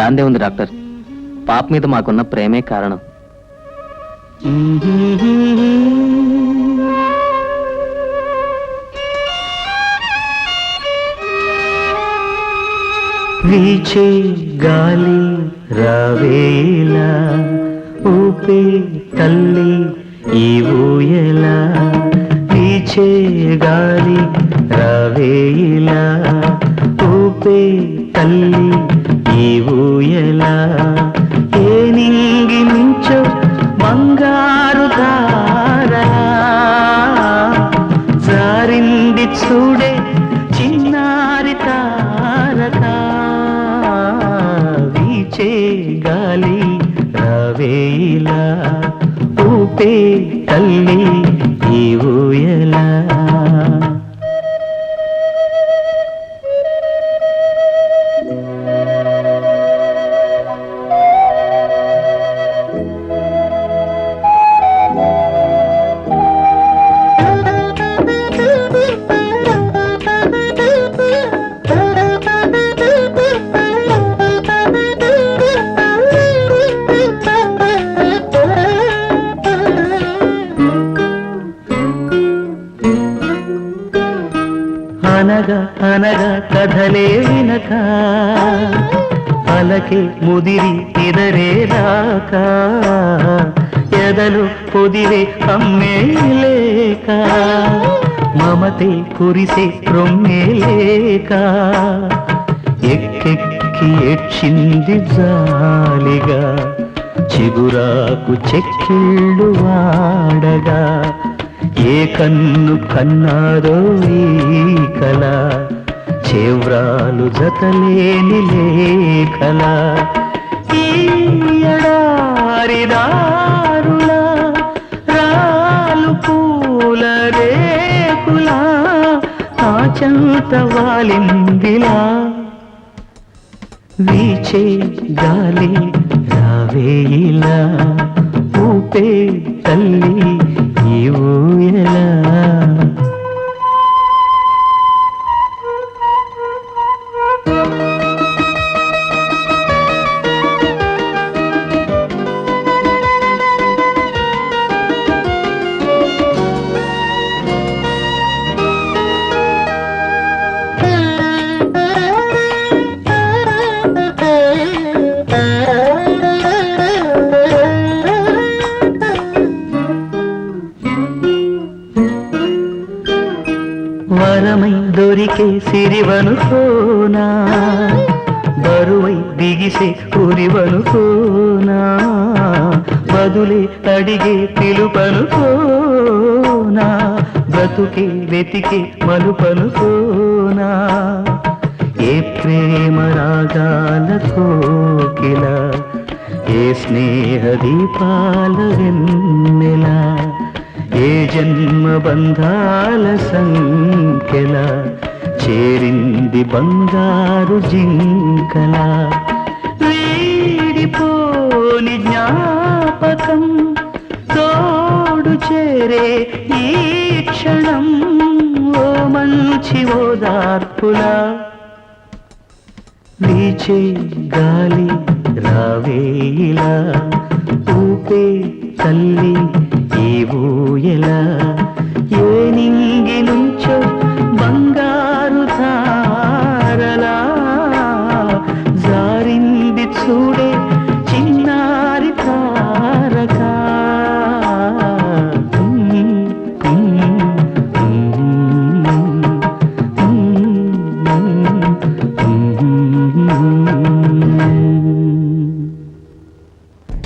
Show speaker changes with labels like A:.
A: దాందే ఉంది డాక్టర్. పాప మీద మాకున్న ప్రేమే కారణం.
B: వీచే గాలి రావేలా ఊపే తల్లి ఈ ఊయలా. వీచే గాలి రావేలా ఊపే తల్లి చిన్నారి తారక వీచే గాలి రవేలా ఊపే తల్లి ఈ ఊయల అనగా అనగా కథలే వినక. అలకి ముదిరి ఇదరే రాక. ఎదలు పొదివే అమ్మే లేక. మమతే కురిసే రొమ్మే లేక. ఎక్కెక్కి ఏడ్చింది జాలిగా. చిగురాకు చెక్కిళ్ళు వాడగా. ఏ కన్ను కన్నారో ఈ కళ? చేవ్రాలు జతలేని లేఖల. ఈ ఎడారిదారుల రాలు పూల రేకులా కాచంత వాలిందిలా. వీచే గాలి రావేయిలా ఊపే తల్లి దొరికే సిరివనుకోనా బరువై బిగిసే ఉరివనుకోనా బదులే అడిగే పిలుపనుకోనా బ్రతుకే వెతికే మలుపనుకోనా ఏ ప్రేమ రాగాలతో కోకిల ఏ స్నేహ దీపాల వెన్నెలా. ఏ జన్మ బంధాల సంఖ్యల చేరింది బంగారు జింకల? వీడిపోని జ్ఞాపకం తోడు చేరే ఈ క్షణం ఓ మంచి ఓదార్పులా. వీచే గాలి